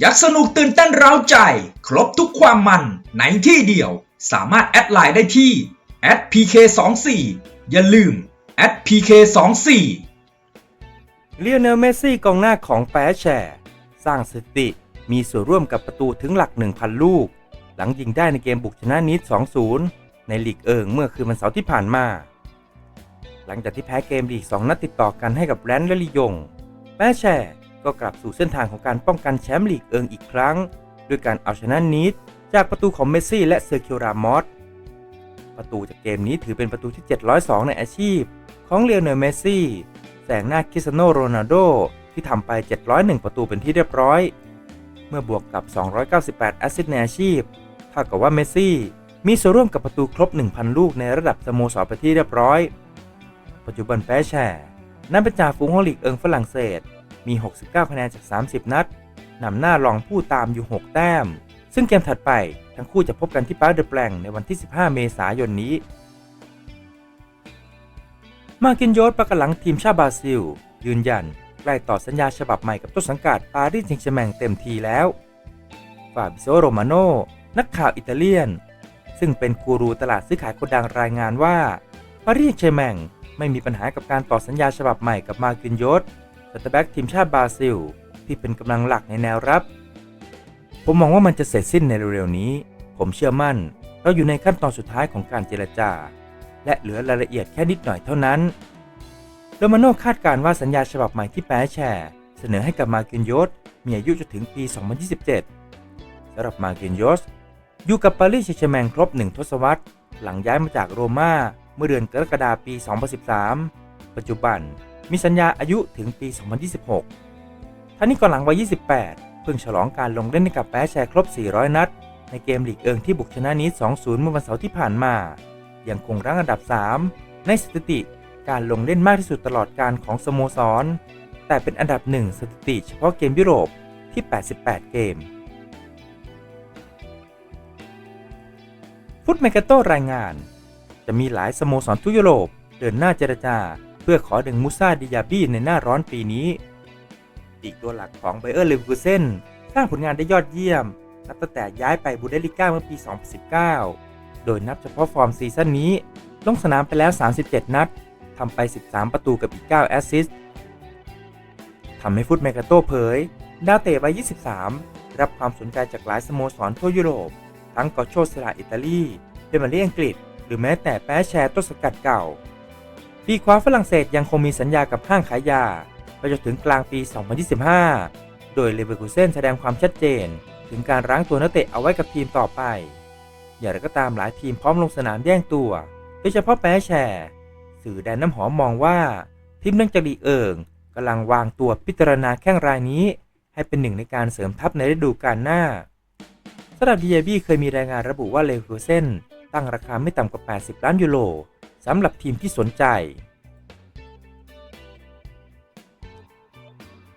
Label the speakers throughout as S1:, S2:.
S1: อยากสนุกตื่นเต้นเร้าใจ ครบทุกความมันในที่เดียว สามารถแอดไลน์ได้ที่ @pk24 อย่าลืม @pk24
S2: เลียนเนลเมสซี่กองหน้าของแปรแชร์สร้างสถิติมีส่วนร่วมกับประตูถึงหลัก 1,000 ลูก หลังยิงได้ในเกมบุกชนะนิด2-0 ในลีกเอิงเมื่อคืนวันเสาร์ที่ผ่านมา หลังจากที่แพ้เกมลีก 2 นัดติดต่อกันให้กับแรนด์และลียง แปรแชร์ ก็กลับสู่เส้นทางของการป้องกันแชมป์ลีกเอิงอีกครั้ง ด้วยการเอาชนะนิดจากประตูของเมสซี่และเซอร์เคิวรามอสประตูจากเกมนี้ถือเป็นประตูที่ 702 ในอาชีพ ของเลียนเนลเมสซี่แซงหน้าคริสเตียโนโรนัลโดที่ทำไป 701 ประตูเป็นที่เรียบร้อย เมื่อบวกกับ 298 แอสซิสต์ในอาชีพเท่ากับว่าเมสซี่มีส่วนร่วมกับประตูครบ 1,000 ลูกในระดับสโมสรไปที่เรียบร้อย ปัจจุบันแพ้แชร์นั้นเป็นจ่าฝูงของลีกเอิงฝรั่งเศส มี 69 คะแนนจาก 30 นัดนำหน้ารองผู้ตามอยู่ 6 แต้ม ซึ่งเกมถัดไปทั้งคู่จะพบกันที่ปาร์คเดอแปลงในวันที่ 15 เมษายนนี้ มากินโยสประกหลังทีมชาติบราซิล ยืนยันใกล้ต่อสัญญาฉบับใหม่กับต้นสังกัดปารีสแซงต์แชร์แมงเต็มทีแล้วฟาบิโซโรมาโนนักข่าวอิตาเลียน ซึ่งเป็นกูรูตลาดซื้อขายคนดังรายงานว่าปารีสแซงต์แชร์แมงไม่มีปัญหากับการต่อสัญญาฉบับใหม่กับมากินโยส สตาร์แบ็กทีมชาติบราซิล ที่เป็นกำลังหลักในแนวรับ ผมมองว่ามันจะเสร็จสิ้นในเร็วๆนี้ ผมเชื่อมั่น เราอยู่ในขั้นตอนสุดท้ายของการเจรจา และเหลือรายละเอียดแค่นิดหน่อยเท่านั้นโรมาโน่คาดการณ์ว่าสัญญาฉบับใหม่ที่แปรแชร์เสนอให้กับมาร์กินโยสมีอายุจนถึงปี 2027สำหรับมาร์กินโยสอยู่กับปารีสแซงต์แชร์แมงครบ 1 ทศวรรษ หลังย้ายมาจากโรม่าเมื่อเดือนกรกฎาคมปี 2013 ปัจจุบัน มีสัญญาอายุถึงปี 2026ท่านี้ก่อนหลังวัย 28 เพิ่งฉลองการลงเล่นให้กับแปรแชร์ครบ 400 นัด ในเกมลีกเอิงที่บุกชนะนิด2-0 เมื่อวันเสาร์ที่ผ่านมา ยังคงรั้งอันดับ 3 ในสถิติการลงเล่นมากที่สุดตลอดการของสโมสร แต่เป็นอันดับหนึ่งสถิติเฉพาะเกมยุโรปที่ 88 เกม ฟุตเมกาโตรายงาน จะมีหลายสโมสรทั่วยุโรปเดินหน้าเจรจา เพื่อขอดึงมูซาดิยาบี้ในหน้าร้อนปีนี้ อีกตัวหลักของไบเออร์เลเวอร์เซนสร้างผลงานได้ยอดเยี่ยม นับตั้งแต่ย้ายไปบูเดลิก้าเมื่อปี 2019 โดยนับเฉพาะฟอร์มซีซั่นนี้ ลงสนามไปแล้ว 37 นัดทำไป 13 ประตูกับอีก 9 แอสซิสต์ทำให้ฟุตเมกาโตเผย ดาวเตะวัย 23 รับความสนใจจากหลายสโมสรทั่วยุโรป ทั้งกอโชเซราอิตาลีเปมาเลีอังกฤษ หรือแม้แต่แป้แชร์ต้นสกัดเก่า ปีคว้าฝรั่งเศสยังคงมีสัญญากับห้างขายยาไปจนถึงกลางปี 2025 โดยเลเวอร์คูเซนแสดงความชัดเจน ถึงการรั้งตัวนักเตะเอาไว้กับทีมต่อไป อย่างไรก็ตามหลายทีมพร้อมลงสนามแย่งตัว โดยเฉพาะแปรแชร์สื่อแดนน้ำหอมมองว่าทีมเนื่องจากลีเอิงกำลังวางตัวพิจารณาแข้งรายนี้ ให้เป็นหนึ่งในการเสริมทัพในฤดูกาลหน้าสำหรับดีเบี้เคยมีรายงานระบุว่าเลเวอร์คูเซนตั้งราคาไม่ต่ำกว่า 80 ล้านยูโร สำหรับทีมที่สนใจ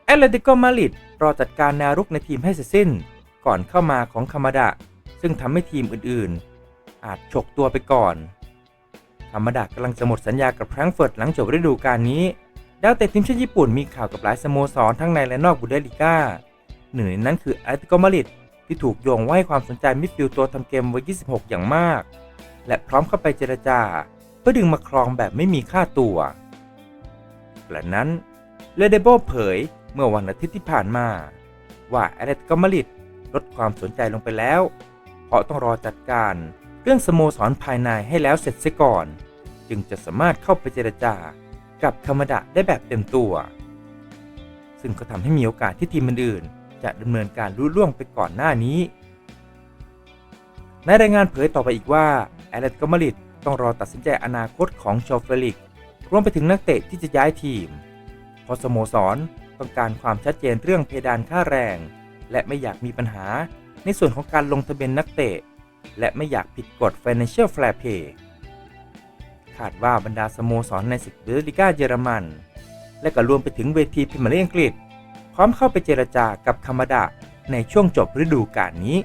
S2: แอตเลติโกมาดริดรอจัดการแนวรุกในทีมให้เสร็จสิ้น ก่อนเข้ามาของคามาดะ ซึ่งทำให้ทีมอื่นๆ อาจฉกตัวไปก่อนคามาดะกำลังจะหมดสัญญากับแฟรงก์เฟิร์ตหลังจบฤดูกาลนี้ดาวเตะทีมชาติญี่ปุ่นมีข่าวกับหลายสโมสรทั้งในและนอกบูเดสลิก้าหนึ่งในนั้นคือแอตเลติโกมาดริดที่ถูกโยงว่าให้ความสนใจมิดฟิลด์ตัวทำเกมวัย26 อย่างมาก และพร้อมเข้าไปเจรจา เพื่อดึงมาครองแบบไม่มีค่าตัวกระนั้นเลเดโบเผยเมื่อวันอาทิตย์ที่ผ่านมา ว่าแอตเลติโกมาริดลดความสนใจลงไปแล้ว เพราะต้องรอจัดการเรื่องสโมสรภายในให้แล้วเสร็จเสียก่อน จึงจะสามารถเข้าไปเจรจากับคามาดะได้แบบเต็มตัว ซึ่งก็ทำให้มีโอกาสที่ทีมอื่นๆจะดำเนินการรุ่ล่วงไปก่อนหน้านี้ ในรายงานเผยต่อไปอีกว่าแอตเลติโกมาริด ต้องรอตัดสินใจอนาคตของโชเฟลิกรวมไปถึงนักเตะที่จะย้ายทีมเพราะสโมสรต้องการความชัดเจนเรื่องเพดานค่าแรง และไม่อยากมีปัญหาในส่วนของการลงทะเบียนนักเตะ และไม่อยากผิดกฎ Financial Fair Play คาดว่าบรรดาสโมสรในศึกเบอร์ลิก้าเยอรมัน และก็รวมไปถึงเวทีพรีเมียร์ลีกอังกฤษ พร้อมเข้าไปเจรจากับคามาดะในช่วงจบฤดูกาลนี้